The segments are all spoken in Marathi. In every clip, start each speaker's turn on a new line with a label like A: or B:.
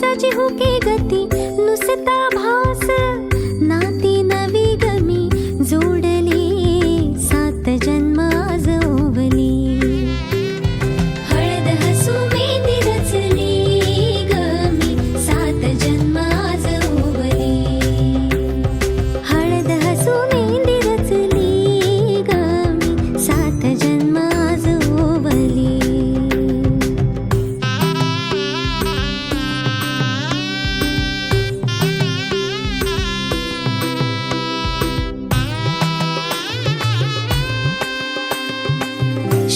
A: सजी हो के गति नुसता भास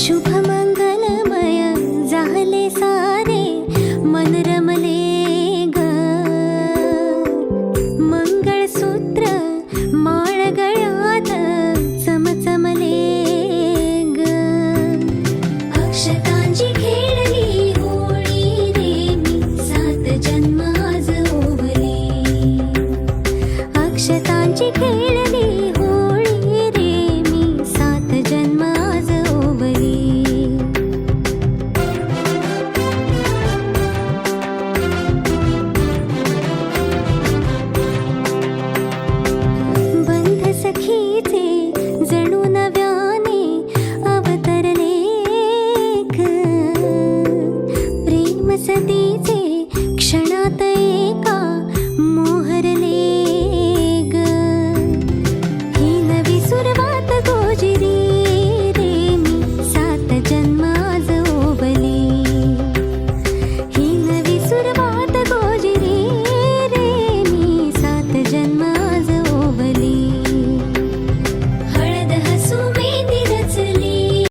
A: शुभ मंगलमय झाले सारे मन रमले ग मंगळसूत्र माळ गळात चमचमले ग अक्षतांची खेळली होळी रे मी सात जन्म आज ओवले अक्षतांची खेळ